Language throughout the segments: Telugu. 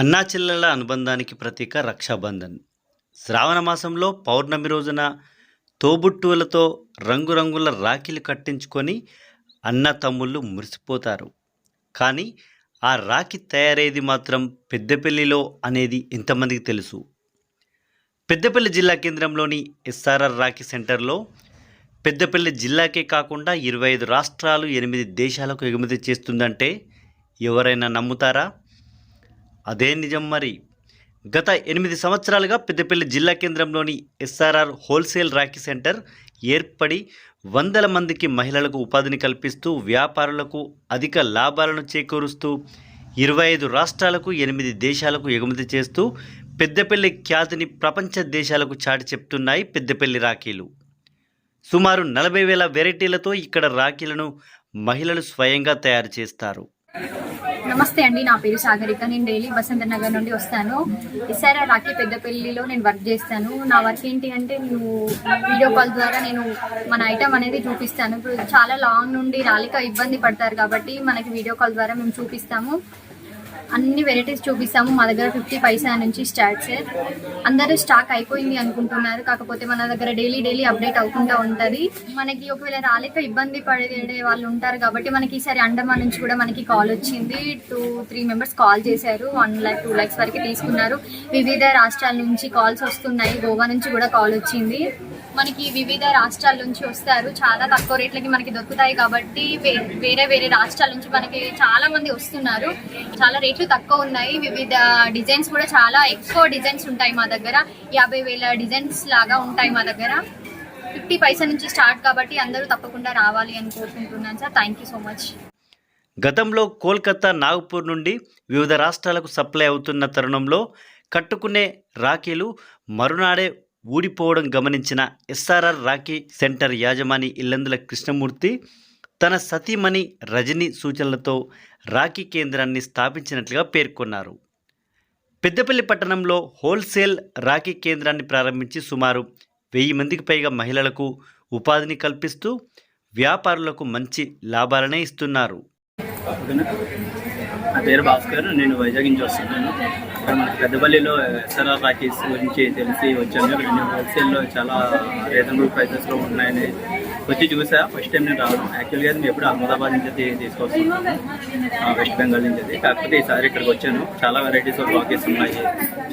అన్నా చెల్లెల అనుబంధానికి ప్రతీక రక్షాబంధన్. శ్రావణ మాసంలో పౌర్ణమి రోజున తోబుట్టువులతో రంగురంగుల రాఖీలు కట్టించుకొని అన్న తమ్ముళ్ళు మురిసిపోతారు. కానీ ఆ రాఖీ తయారయ్యేది మాత్రం పెద్దపల్లిలో అనేది ఎంతమందికి తెలుసు. పెద్దపల్లి జిల్లా కేంద్రంలోని ఎస్ఆర్ఆర్ రాఖీ సెంటర్లో పెద్దపల్లి జిల్లాకే కాకుండా ఇరవై ఐదు రాష్ట్రాలు ఎనిమిది దేశాలకు ఎగుమతి చేస్తుందంటే ఎవరైనా నమ్ముతారా? అదే నిజం మరి. గత ఎనిమిది సంవత్సరాలుగా పెద్దపల్లి జిల్లా కేంద్రంలోని ఎస్ఆర్ఆర్ హోల్సేల్ రాఖీ సెంటర్ ఏర్పడి వందల మందికి మహిళలకు ఉపాధిని కల్పిస్తూ వ్యాపారులకు అధిక లాభాలను చేకూరుస్తూ ఇరవై ఐదు రాష్ట్రాలకు ఎనిమిది దేశాలకు ఎగుమతి చేస్తూ పెద్దపల్లి ఖ్యాతిని ప్రపంచ దేశాలకు చాటి చెప్తున్నాయి పెద్దపల్లి రాఖీలు. సుమారు నలభై వేల వెరైటీలతో ఇక్కడ రాఖీలను మహిళలు స్వయంగా తయారు చేస్తారు. నమస్తే అండి నా పేరు సాగరిక. నేను డైలీ బసంత నగర్ నుండి వస్తాను. ఈసారి రాఖీ పెద్దపల్లిలో నేను వర్క్ చేస్తాను. నా వర్క్ ఏంటి అంటే నేను వీడియో కాల్ ద్వారా నేను మన ఐటమ్ అనేది చూపిస్తాను. ఇప్పుడు చాలా లాంగ్ నుండి రాలిక ఇబ్బంది పడతారు కాబట్టి మనకి వీడియో కాల్ ద్వారా మేము చూపిస్తాము. అన్ని వెరైటీస్ చూపిస్తాము. మా దగ్గర ఫిఫ్టీ పైసా నుంచి స్టార్ట్ సార్. అందరూ స్టాక్ అయిపోయింది అనుకుంటున్నారు. కాకపోతే మన దగ్గర డైలీ డైలీ అప్డేట్ అవుతుంటా ఉంటుంది. మనకి ఒకవేళ రాలేక ఇబ్బంది పడే వాళ్ళు ఉంటారు కాబట్టి మనకి ఈసారి అండమాన్ నుంచి కూడా మనకి కాల్ వచ్చింది. టూ త్రీ మెంబర్స్ కాల్ చేశారు. వన్ ల్యాక్ టూ ల్యాక్స్ వరకు తీసుకున్నారు. వివిధ రాష్ట్రాల నుంచి కాల్స్ వస్తున్నాయి. గోవా నుంచి కూడా కాల్ వచ్చింది. మనకి వివిధ రాష్ట్రాల నుంచి వస్తారు. చాలా తక్కువ రేట్లకి మనకి దొరుకుతాయి కాబట్టి వేరే వేరే రాష్ట్రాల నుంచి మనకి చాలా మంది వస్తున్నారు. చాలా రేట్లు తక్కువ ఉన్నాయి. వివిధ డిజైన్స్ కూడా చాలా ఎక్కువ డిజైన్స్ ఉంటాయి మా దగ్గర. యాభై వేల డిజైన్స్ లాగా ఉంటాయి మా దగ్గర. ఫిఫ్టీ పైసా నుంచి స్టార్ట్ కాబట్టి అందరూ తప్పకుండా రావాలి అని కోరుకుంటున్నాను sir. Thank you so much గతంలో కోల్కతా నాగపూర్ నుండి వివిధ రాష్ట్రాలకు సప్లై అవుతున్న తరుణంలో కట్టుకునే రాఖీలు మరునాడే ఊడిపోవడం గమనించిన S R R rakhi centre యాజమాని Illandula Krishnamurthy తన సతీమణి రజని సూచనలతో రాఖీ కేంద్రాన్ని స్థాపించినట్లుగా పేర్కొన్నారు. పెద్దపల్లి పట్టణంలో హోల్సేల్ రాఖీ కేంద్రాన్ని ప్రారంభించి సుమారు వెయ్యి మందికి పైగా మహిళలకు ఉపాధిని కల్పిస్తూ వ్యాపారులకు మంచి లాభాలనే ఇస్తున్నారు. నా పేరు భాస్కర్ నేను వైజాగ్ నుంచి వస్తున్నాను. ఇక్కడ మనకి పెద్దపల్లిలో ఎస్ఆర్ఆర్ రాకీస్ గురించి తెలిసి వచ్చాను ఇక్కడ నేను హోల్సేల్లో చాలా రీజనబుల్ ప్రైసెస్లో ఉన్నాయని వచ్చి చూసా. ఫస్ట్ టైం నేను రావడం. యాక్చువల్గా మేము ఎప్పుడు అహ్మదాబాద్ నుంచి తీసుకొస్తున్నాను వెస్ట్ బెంగాల్ నుంచి కాకపోతే ఈసారి ఇక్కడికి వచ్చాను. చాలా వెరైటీస్ ఆఫ్ రాకీస్ ఉన్నాయి.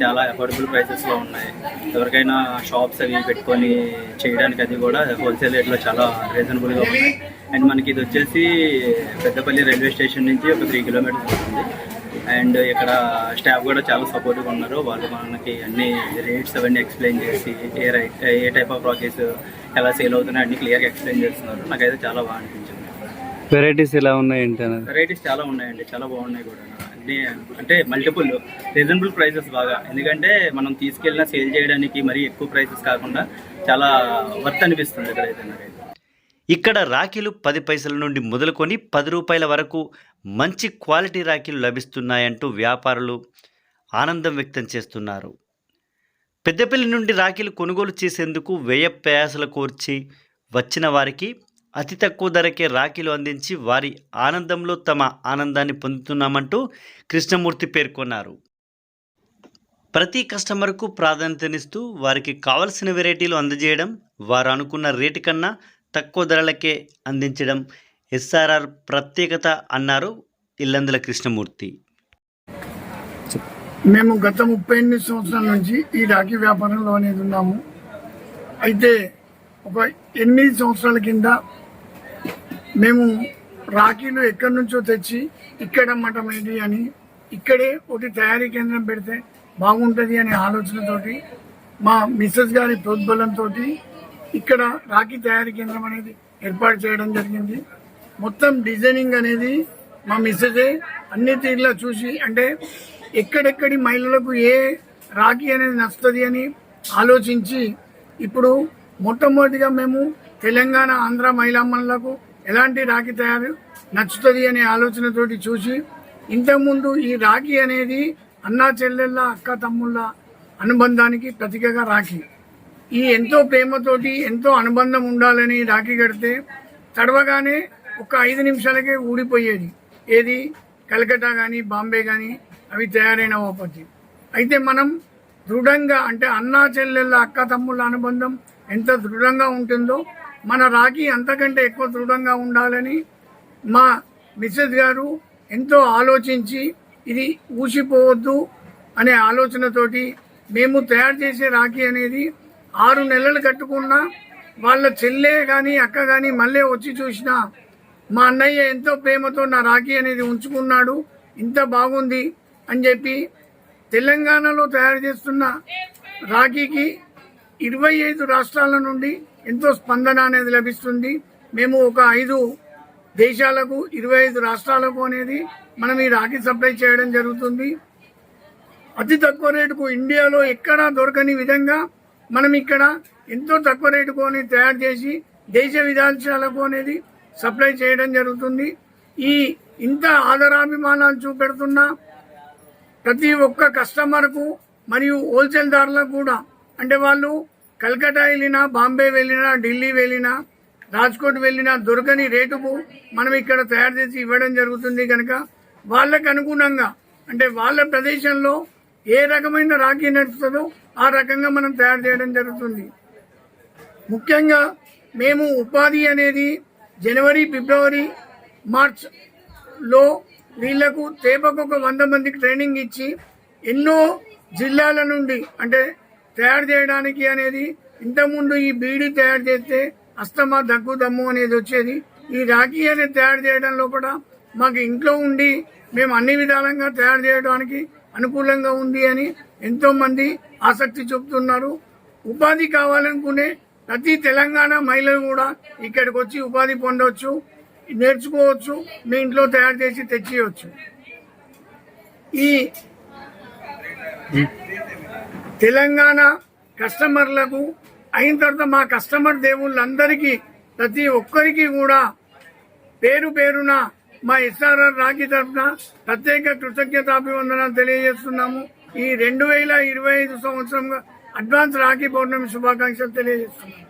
చాలా అఫోర్డబుల్ ప్రైసెస్లో ఉన్నాయి. ఎవరికైనా షాప్స్ అవి పెట్టుకొని చేయడానికి అది కూడా హోల్సేల్ రేట్లో చాలా రీజనబుల్గా ఉన్నాయి. అండ్ మనకి ఇది వచ్చేసి పెద్దపల్లి రైల్వే స్టేషన్ నుంచి ఒక త్రీ కిలోమీటర్స్ ఉంటుంది. అండ్ ఇక్కడ స్టాఫ్ కూడా చాలా సపోర్ట్గా ఉన్నారు. వాళ్ళు మనకి అన్ని రేట్స్ అవన్నీ ఎక్స్ప్లెయిన్ చేసి ఏ రైట్ ఏ టైప్ ఆఫ్ రాకెట్స్ ఎలా సేల్ అవుతున్నాయి అన్ని క్లియర్గా ఎక్స్ప్లెయిన్ చేస్తున్నారు. నాకైతే చాలా బాగా అనిపించింది. వెరైటీస్ ఎలా ఉన్నాయి అనేది? వెరైటీస్ చాలా ఉన్నాయండి. చాలా బాగున్నాయి కూడా. అన్ని అంటే మల్టిపుల్ రీజనబుల్ ప్రైసెస్ బాగా. ఎందుకంటే మనం తీసుకెళ్ళిన సేల్ చేయడానికి మరీ ఎక్కువ ప్రైసెస్ కాకుండా చాలా వర్త్ అనిపిస్తుంది ఇక్కడైతే నాకైతే. ఇక్కడ రాఖీలు పది పైసల నుండి మొదలుకొని పది రూపాయల వరకు మంచి క్వాలిటీ రాఖీలు లభిస్తున్నాయంటూ వ్యాపారులు ఆనందం వ్యక్తం చేస్తున్నారు. పెద్దపల్లి నుండి రాఖీలు కొనుగోలు చేసేందుకు వ్యయ ప్రయాసలు కోర్చి వచ్చిన వారికి అతి తక్కువ ధరకే రాఖీలు అందించి వారి ఆనందంలో తమ ఆనందాన్ని పొందుతున్నామంటూ కృష్ణమూర్తి పేర్కొన్నారు. ప్రతి కస్టమర్కు ప్రాధాన్యతనిస్తూ వారికి కావలసిన వెరైటీలు అందజేయడం వారు అనుకున్న రేటు కన్నా తక్కువ ధరలకే అందించడం ఎస్ఆర్ఆర్ ప్రత్యేకత అన్నారు ఇల్లందుల కృష్ణమూర్తి. మేము గత ముప్పై ఎనిమిది సంవత్సరాల నుంచి ఈ రాఖీ వ్యాపారంలో అనేది ఉన్నాము. అయితే ఒక ఎనిమిది సంవత్సరాల కింద మేము రాఖీలు ఎక్కడి నుంచో తెచ్చి ఇక్కడ మఠం ఏంటి అని ఇక్కడే ఒకటి తయారీ కేంద్రం పెడితే బాగుంటుంది అనే ఆలోచనతోటి మా మిస్సెస్ గారి ప్రోద్బలంతో ఇక్కడ రాఖీ తయారీ కేంద్రం అనేది ఏర్పాటు చేయడం జరిగింది. మొత్తం డిజైనింగ్ అనేది మా మిస్సెసే అన్ని తీరులా చూసి అంటే ఎక్కడెక్కడి మహిళలకు ఏ రాఖీ అనేది నచ్చుతుంది అని ఆలోచించి ఇప్పుడు మొట్టమొదటిగా మేము తెలంగాణ ఆంధ్ర మహిళామణులకు ఎలాంటి రాఖీ తయారు నచ్చుతుంది అనే ఆలోచనతోటి చూసి ఇంతకుముందు ఈ రాఖీ అనేది అన్నా చెల్లెళ్ళ అక్క తమ్ముళ్ళ అనుబంధానికి ప్రతీకగా రాఖీ. ఈ ఎంతో ప్రేమతోటి ఎంతో అనుబంధం ఉండాలని రాఖీ కడితే తడవగానే ఒక ఐదు నిమిషాలకే ఊడిపోయేది. ఏది? కలకట్టా కానీ బాంబే కానీ అవి తయారైన ఓపతి అయితే మనం దృఢంగా అంటే అన్నా చెల్లెళ్ళ అక్క తమ్ముళ్ళ అనుబంధం ఎంత దృఢంగా ఉంటుందో మన రాఖీ అంతకంటే ఎక్కువ దృఢంగా ఉండాలని మా మిస్సెస్ గారు ఎంతో ఆలోచించి ఇది ఊసిపోవద్దు అనే ఆలోచనతోటి మేము తయారు చేసే రాఖీ అనేది ఆరు నెలలు కట్టుకున్నా వాళ్ళ చెల్లె కానీ అక్క కానీ మళ్ళీ వచ్చి చూసినా మా అన్నయ్య ఎంతో ప్రేమతో నా రాఖీ అనేది ఉంచుకున్నాడు ఇంత బాగుంది అని చెప్పి తెలంగాణలో తయారు చేస్తున్న రాఖీకి ఇరవై ఐదు రాష్ట్రాల నుండి ఎంతో స్పందన అనేది లభిస్తుంది. మేము ఒక ఐదు దేశాలకు ఇరవై ఐదు రాష్ట్రాలకు అనేది మనం ఈ రాఖీ సప్లై చేయడం జరుగుతుంది. అతి తక్కువ రేటుకు ఇండియాలో ఎక్కడా దొరకని విధంగా మనం ఇక్కడ ఎంతో తక్కువ రేటుకు అనేది తయారు చేసి దేశ విదేశాలకు అనేది సప్లై చేయడం జరుగుతుంది. ఈ ఇంత ఆదరాభిమానాలు చూపెడుతున్న ప్రతి ఒక్క కస్టమర్కు మరియు హోల్సేల్ హోల్సేల్దారులకు కూడా అంటే వాళ్ళు కల్కటా వెళ్ళినా బాంబే వెళ్ళినా ఢిల్లీ వెళ్ళినా రాజ్కోట్ వెళ్ళినా దొరకని రేటుకు మనం ఇక్కడ తయారు చేసి ఇవ్వడం జరుగుతుంది కనుక వాళ్ళకు అనుగుణంగా అంటే వాళ్ళ ప్రదేశంలో ఏ రకమైన రాఖీ నడుస్తుందో ఆ రకంగా మనం తయారు చేయడం జరుగుతుంది. ముఖ్యంగా మేము ఉపాధి అనేది జనవరి ఫిబ్రవరి మార్చ్లో వీళ్ళకు తేపకు ఒక వంద మందికి ట్రైనింగ్ ఇచ్చి ఎన్నో జిల్లాల నుండి అంటే తయారు చేయడానికి అనేది ఇంతకుముందు ఈ బీడీ తయారు చేస్తే అస్తమా దగ్గు దమ్ము అనేది వచ్చేది. ఈ రాఖీ అనేది తయారు చేయడం లోపల మాకు ఇంట్లో ఉండి మేము అన్ని విధాలంగా తయారు చేయడానికి అనుకూలంగా ఉంది అని ఎంతోమంది ఆసక్తి చూపుతున్నారు. ఉపాధి కావాలనుకునే ప్రతి తెలంగాణ మహిళలు కూడా ఇక్కడికి వచ్చి ఉపాధి పొందవచ్చు నేర్చుకోవచ్చు మీ ఇంట్లో తయారు చేసి తెచ్చియవచ్చు ఈ తెలంగాణ కస్టమర్లకు అయిన తర్వాత మా కస్టమర్ దేవుళ్ళందరికీ ప్రతి ఒక్కరికి కూడా పేరు పేరున మా ఎస్ఆర్ఆర్ రాఖీ తరఫున ప్రత్యేక కృతజ్ఞతాభివందనాలు తెలియజేస్తున్నాము. ఈ రెండు వేల ఇరవై ఐదు సంవత్సరంగా అడ్వాన్స్ రాఖీ పౌర్ణమి శుభాకాంక్షలు తెలియజేస్తున్నాను.